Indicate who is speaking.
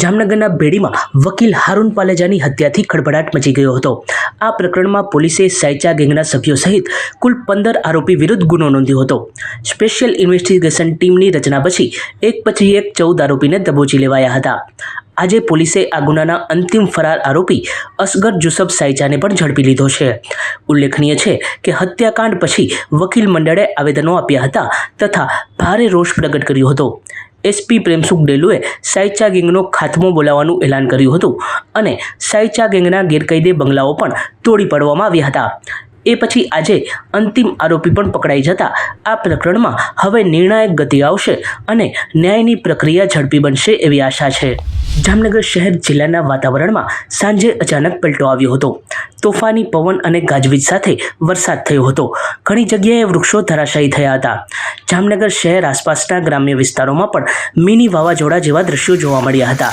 Speaker 1: જામનગરના બેડીમાં વકીલ હારૂન પાલેજાની હત્યાથી ખળભળાટ મચી ગયો હતો. આ પ્રકરણમાં પોલીસે સાયચા ગેંગના સભ્યો સહિત કુલ પંદર આરોપી વિરુદ્ધ ગુનો નોંધ્યો હતો. સ્પેશિયલ ઇન્વેસ્ટિગેશન ટીમની રચના પછી એક પછી એક ચૌદ આરોપીને દબોચી લેવાયા હતા. આજે પોલીસે આ ગુનાના અંતિમ ફરાર આરોપી અસગર જુસફ સાયચાને પણ ઝડપી લીધો છે. ઉલ્લેખનીય છે કે હત્યાકાંડ પછી વકીલ મંડળે આવેદનો આપ્યા હતા તથા ભારે રોષ પ્રગટ કર્યો હતો. એસપી પ્રેમસુખ ડેલુએ સાયચા ગેંગનો ખાત્મો બોલાવવાનું એલાન કર્યું હતું અને સાયચા ગેંગના ગેરકાયદે બંગલાઓ પણ તોડી પાડવામાં આવ્યા હતા. એ પછી આજે અંતિમ આરોપી પણ પકડાઈ જતા આ પ્રકરણમાં હવે નિર્ણાયક ગતિ આવશે અને ન્યાયની પ્રક્રિયા ઝડપી બનશે એવી આશા છે. જામનગર શહેર જિલ્લાના વાતાવરણમાં સાંજે અચાનક પલટો આવ્યો હતો. તોફાની પવન અને ગાજવીજ સાથે વરસાદ થયો હતો. ઘણી જગ્યાએ વૃક્ષો ધરાશાયી થયા હતા. જામનગર શહેર આસપાસના ગ્રામ્ય વિસ્તારોમાં પણ મિની વાવાઝોડા જેવા દ્રશ્યો જોવા મળ્યા હતા.